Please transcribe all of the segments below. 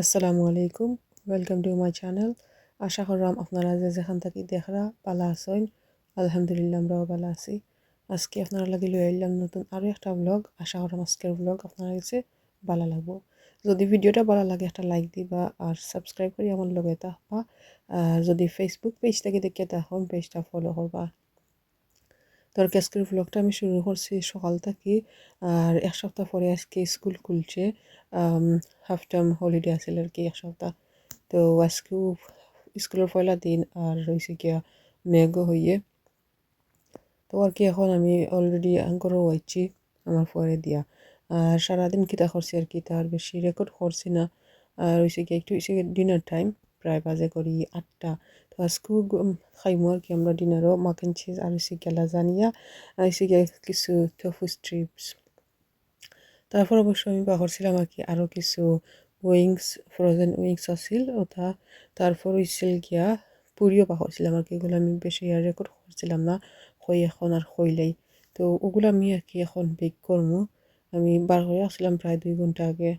আসসালামু আলাইকুম। Welcome to my channel আশা করলাম আপনারা যে যেখান থেকে দেখরা পালা আসেন আলহামদুলিল্লাহ, আমরাও ভালো আছি। আজকে আপনারা লাগে লই আইলাম নতুন আরও একটা ব্লগ আশা করলাম আজকের ব্লগ আপনারা কাছে ভালো লাগবো। যদি ভিডিওটা ভালো লাগে, একটা লাইক দিবা আর সাবস্ক্রাইব করি আমার লগে থাকবা। আর যদি ফেসবুক পেজ থেকে দেখে তখন পেজটা ফলো করবা। তোর আজকের ব্লগটা আমি শুরু করছি সকাল থেকে। আর এক সপ্তাহ পরে আজকে স্কুল খুলছে। হাফ টার্ম হলিডে আছিল আর কি এক সপ্তাহ। তো আজকেও স্কুলের পয়লা দিন আর রয়েছে গিয়া মেঘও হইয়ে। তো আর কি এখন আমি অলরেডি আঙ্করও হয়েছি আমার পরে দিয়া। আর সারাদিন কিতা করছি আর কি তার বেশি রেকর্ড করছি না। আর হয়েছে গিয়ে একটু হয়েছে ডিনার টাইম প্রায় বাজে করি আটটা। তো আজকেও খাইমো আর কি, আমরা ডিনারও মাকেন চিজ আর গিয়া লাজানিয়া আর হয়েছে কিছু টফু স্ট্রিপস তারপর অবশ্য আমি পাহরছিলাম আর কি আরও কিছু উইংস ফ্রোজেন উইংস আছিল ওটা। তারপর হয়েছিল গিয়া পুরিও পাহরছিলাম আর কি, এগুলো আমি বেশি আর রেকর্ড করছিলাম না হই এখন আর হইলেই তো ওগুলো আমি আর কি এখন বেক করব আমি বার করে আসলাম প্রায় দুই ঘণ্টা আগে।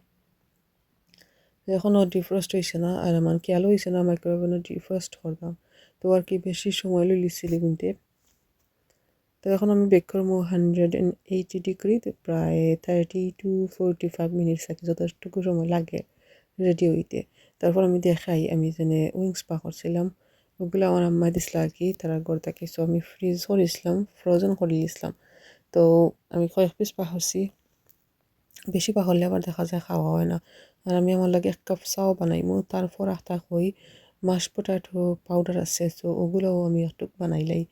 এখনও ডিফ্রস্ট হয়েছে না, আর আমার খেয়াল হয়েছে না মাইক্রোওভেনও ডিফ্রস্ট করতাম তো আর কি বেশি সময় লইলিছিল কিন্তু তো এখন আমি বেক করব হান্ড্রেড অ্যান্ড এইটি ডিগ্রি প্রায় thirty to forty five minutes থাকে যতটুকু সময় লাগে রেডি হইতে। তারপর আমি দেখাই, আমি যেনে উইংস পা করছিলাম, ওগুলো আমার আম্মা দিছিল আর কি, তারা ঘর থেকে। সো আমি ফ্রিজ করেছিলাম ফ্রোজেন করে দিয়েছিলাম। তো আমি কয়েক পিস পাহরছি বেশি পাহরলে আবার দেখা যায় খাওয়া হয় না। আর আমি আমার লাগে এক কাপ চাও বানাইমু। তারপর আটা হই মাশ পটাটো পাউডার আছে তো ওগুলোও আমি একটু বানাইলাই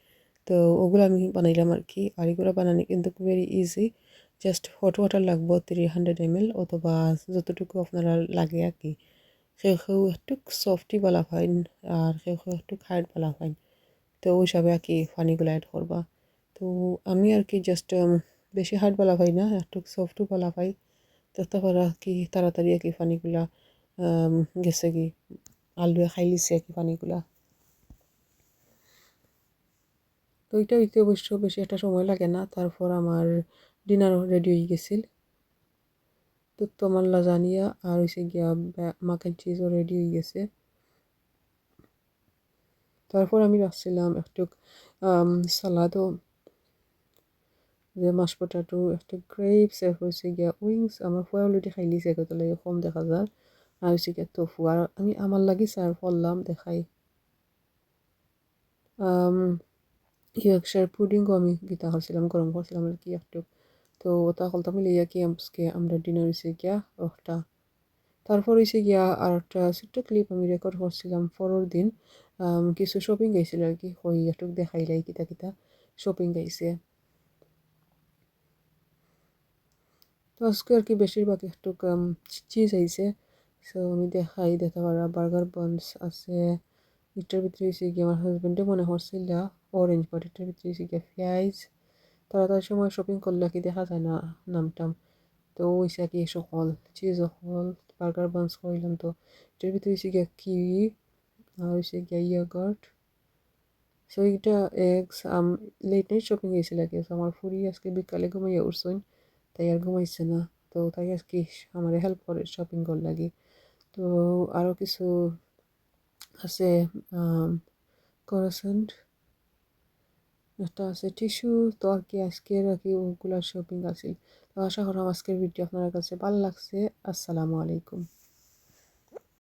তো ওগুলো আমি বানাইলাম আর কি আর এগুলো বানানো কিন্তু very easy just hot water লাগবো থ্রি হান্ড্রেড এম এল অথবা যতটুকু আপনারা লাগে আর কি। সেও সেও একটু সফটই বলা হয় আর সেও সেও একটু হার্ড বলা হয় তো ওই হিসাবে আর কি, পানিগুলো অ্যাড করবা তো আমি আর কি জাস্ট বেশি হার্ড বলা হয় না একটু সফটও বলা হয়। তো তারপর কি তাড়াতাড়ি আর কি পানিগুলা গেছে কি আলুয়ে খাই লিছে আর কি পানিগুলা তো ওইটা হইতে অবশ্য বেশি একটা সময় লাগে না, তারপর আমার ডিনারও রেডি হয়ে গেছিল। তো তোমার লাজানিয়া আর হয়েছে গিয়া মাকেন চিজও রেডি হয়ে গেছে। তারপর আমি রাখছিলাম একটু সালাদও যে মাছ পটাটো একটা গ্রেপস এর হয়েছে গিয়া উইংস আমার ফুয়া অলরেডি খাইলিছে কত লাগে কম দেখা যায়। আর হয়েছে গিয়া তোফু আর আমি আমার লাগি সার্ভ করলাম দেখাই। ইয়র্কশায়ার পুডিংও আমি গীতা করছিলাম গরম করছিলাম আর কি একটু তো ওটা কলতা মিলে কি আজকে আমরা ডিনার হয়েছে গিয়া ওটা তারপর হয়েছে গিয়া আর একটা ছোট্ট ক্লিপ আমি রেকর্ড করছিলাম পরের দিন। কিছু শপিং গেছিল আর কি হই একটু দেখাইলাই কিতা কিতা শপিং গাইছে তো আজকে আর কি বেশিরভাগ একটু চিজ আইছে। সো আমি দেখাই, দেখা পারা বার্গার বানস আছে এটার ভিতরে হয়েছে গিয়ে আমার হাজব্যান্ডে মনে করছিল অরেঞ্জ বাট এটার ভিতরে হয়েছে গিয়ে পেঁয়াজ তাড়াতাড়ি সময় শপিং করলে কি দেখা যায় না, নামটাম। তো হয়েছে কি সকল চিজ সকল বার্গার বানস করলাম তো। এটার ভিতরে হয়েছে গিয়ে কিউই আর হয়েছে গিয়ে ইয়াগার্ট সো এইটা এগস লেট নাইট শপিং গেছিল কি আমার ফুরি আজকে বিকালে ঘুমাইয়া উঠছেন। তাই আর ঘুমাইছে না। তো তাই আর কি আমার হেল্প করে শপিং কর লাগে। তো আরও কিছু আছে করসেন্ট একটা আছে টিস্যু তো আর কি আজকের আর কি ওগুলার শপিং আছে। তো আশা করাম আজকের ভিডিও আপনার কাছে ভালো লাগছে। আসসালামু আলাইকুম।